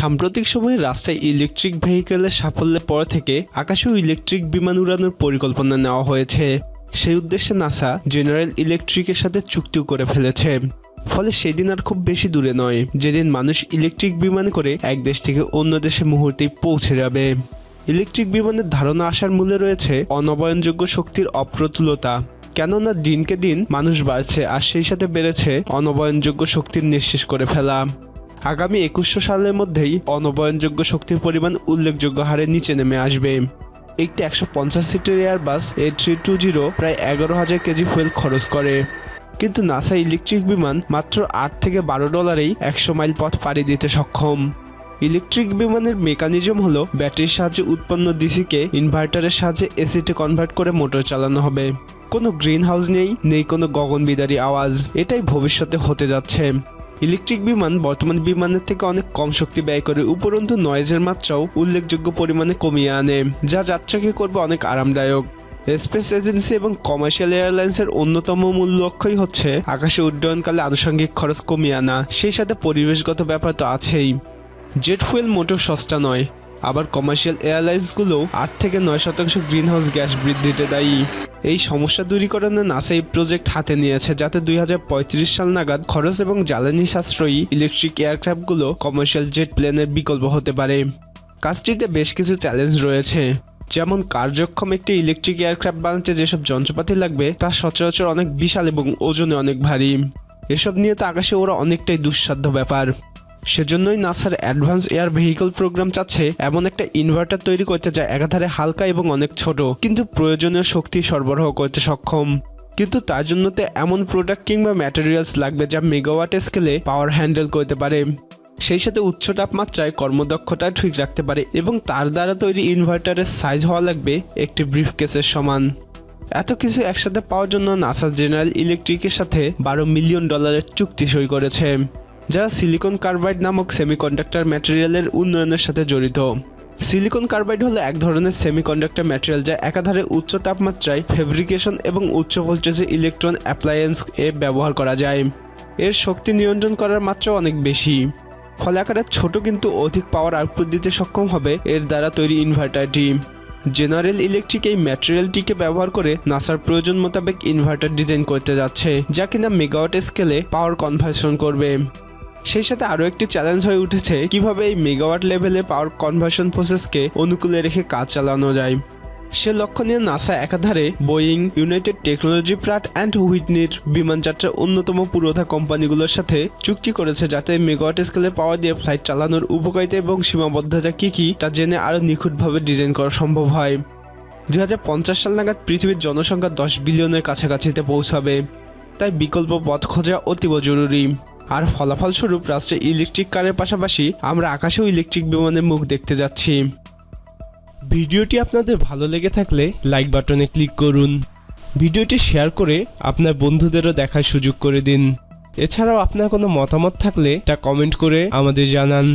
সাম্প্রতিক সময়ে রাস্তায় ইলেকট্রিক ভেহিকেলের সাফল্যের পর থেকে আকাশেও ইলেকট্রিক বিমান উড়ানোর পরিকল্পনা নেওয়া হয়েছে। সেই উদ্দেশ্যে নাসা জেনারেল ইলেকট্রিকের সাথে চুক্তিও করে ফেলেছে। ফলে সেদিন আর খুব বেশি দূরে নয়, যেদিন মানুষ ইলেকট্রিক বিমান করে এক দেশ থেকে অন্য দেশে মুহূর্তেই পৌঁছে যাবে। ইলেকট্রিক বিমানের ধারণা আসার মূলে রয়েছে অনবয়নযোগ্য শক্তির অপ্রতুলতা। কেননা দিনকে দিন মানুষ বাড়ছে আর সেই সাথে বেড়েছে অনবয়নযোগ্য শক্তির নিঃশেষ করে ফেলা। আগামী একুশশো সালের মধ্যেই অনবয়নযোগ্য শক্তির পরিমাণ উল্লেখযোগ্য হারে নিচে নেমে আসবে। একটি একশো পঞ্চাশ সিটের Airbus A three two zero প্রায় এগারো হাজার কেজি ফুয়েল খরচ করে। কিন্তু নাসা ইলেকট্রিক বিমান মাত্র আট থেকে বারো ডলারেই একশো মাইল পথ পাড়ি দিতে সক্ষম। ইলেকট্রিক বিমানের মেকানিজম হলো ব্যাটারির সাহায্যে উৎপন্ন ডিসিকে ইনভার্টারের সাহায্যে এসিতে কনভার্ট করে মোটর চালানো হবে। কোনো গ্রিন হাউস নেই নেই কোনো গগনবিদারী আওয়াজ। এটাই ভবিষ্যতে হতে যাচ্ছে। ইলেকট্রিক বিমান বর্তমান বিমানের থেকে অনেক কম শক্তি ব্যয় করে, উপরন্তু নয়েজের মাত্রাও উল্লেখযোগ্য পরিমাণে কমিয়ে আনে, যা যাত্রাকে করবে অনেক আরামদায়ক। স্পেস এজেন্সি এবং কমার্শিয়াল এয়ারলাইন্সের অন্যতম মূল লক্ষ্যই হচ্ছে আকাশে উড্ডয়নকালে আনুষঙ্গিক খরচ কমিয়ে আনা, সেই সাথে পরিবেশগত ব্যাপার তো আছেই। জেট ফুয়েল মোটর সস্তা নয়, আবার কমার্শিয়াল এয়ারলাইন্সগুলো আট থেকে নয় শতাংশ গ্রিনহাউস গ্যাস বৃদ্ধিতে দায়ী। এই সমস্যা দূরীকরণে নাসা এই প্রজেক্ট হাতে নিয়েছে, যাতে দুই হাজার পঁয়ত্রিশ সাল নাগাদ খরচ এবং জ্বালানি সাশ্রয়ী ইলেকট্রিক এয়ারক্রাফটগুলো কমার্শিয়াল জেট প্লেনের বিকল্প হতে পারে। কাজটিতে বেশ কিছু চ্যালেঞ্জ রয়েছে, যেমন কার্যক্ষম একটি ইলেকট্রিক এয়ারক্রাফট বানাতে যেসব যন্ত্রপাতি লাগবে, তা সচরাচর অনেক বিশাল এবং ওজনে অনেক ভারী। এসব নিয়ে তো আকাশে ওরা অনেকটাই দুঃসাধ্য ব্যাপার। সেজন্যই নাসার অ্যাডভান্স এয়ার ভেহিকল প্রোগ্রাম চাচ্ছে এমন একটা ইনভার্টার তৈরি করতে যা একাধারে হালকা এবং অনেক ছোট, কিন্তু প্রয়োজনীয় শক্তি সরবরাহ করতে সক্ষম। কিন্তু তার জন্য তো এমন প্রোডাক্ট কিংবা ম্যাটেরিয়ালস লাগবে যা মেগাওয়াট স্কেলে পাওয়ার হ্যান্ডেল করতে পারে। সেই সাথে উচ্চ তাপমাত্রায় কর্মদক্ষতা ঠিক রাখতে পারে এবং তার দ্বারা তৈরি ইনভার্টারের সাইজ হওয়া লাগবে একটি ব্রিফ কেসের সমান। এত কিছু একসাথে পাওয়ার জন্য নাসা জেনারেল ইলেকট্রিকের সাথে বারো মিলিয়ন ডলারের চুক্তি সই করেছে। যারা সিলিকন কার্বাইড নামক সেমিকন্ডাক্টর ম্যাটেরিয়ালের উন্নয়নের সাথে জড়িত। সিলিকন কার্বাইড হলো এক ধরনের সেমিকন্ডাক্টর ম্যাটেরিয়াল যা একাধারে উচ্চ তাপমাত্রায় ফেব্রিকেশন এবং উচ্চ ভোল্টেজে ইলেকট্রন অ্যাপ্লায়েন্স এ ব্যবহার করা যায়। এর শক্তি নিয়ন্ত্রণ করার মাত্রা অনেক বেশি। ফলে আকারে ছোট কিন্তু অধিক পাওয়ার আউটপুট দিতে সক্ষম হবে এর দ্বারা তৈরি ইনভার্টারটি জেনারেল ইলেকট্রিক এই ম্যাটেরিয়ালটিকে ব্যবহার করে নাসার প্রয়োজন মোতাবেক ইনভার্টার ডিজাইন করতে যাচ্ছে, যা কিনা মেগাওয়াট স্কেলে পাওয়ার কনভার্সন করবে। সেই সাথে আরও একটি চ্যালেঞ্জ হয়ে উঠেছে, কীভাবে এই মেগাওয়াট লেভেলে পাওয়ার কনভার্সন প্রসেসকে অনুকূলে রেখে কাজ চালানো যায়। সে লক্ষ্য নিয়ে নাসা একাধারে Boeing United Technology Pratt and হুইটনির বিমানযাত্রার অন্যতম পুরোধা কোম্পানিগুলোর সাথে চুক্তি করেছে যাতে মেগাওয়াট স্কেলে পাওয়ার দিয়ে ফ্লাইট চালানোর উপকারিতা এবং সীমাবদ্ধতা কী কী তা জেনে আরও নিখুঁতভাবে ডিজাইন করা সম্ভব হয়। দু হাজার পঞ্চাশ সাল নাগাদ পৃথিবীর জনসংখ্যা দশ বিলিয়নের কাছাকাছিতে পৌঁছাবে, তাই বিকল্প পথ খোঁজা অতীব জরুরি। আর ফলাফলস্বরূপ রাষ্ট্রে ইলেকট্রিক কারের পাশাপাশি আমরা আকাশেও ইলেকট্রিক বিমানের মুখ দেখতে যাচ্ছি। ভিডিওটি আপনাদের ভালো লেগে থাকলে লাইক বাটনে ক্লিক করুন। ভিডিওটি শেয়ার করে আপনার বন্ধুদেরও দেখার সুযোগ করে দিন। এছাড়াও আপনার কোনো মতামত থাকলে তা কমেন্ট করে আমাদের জানান।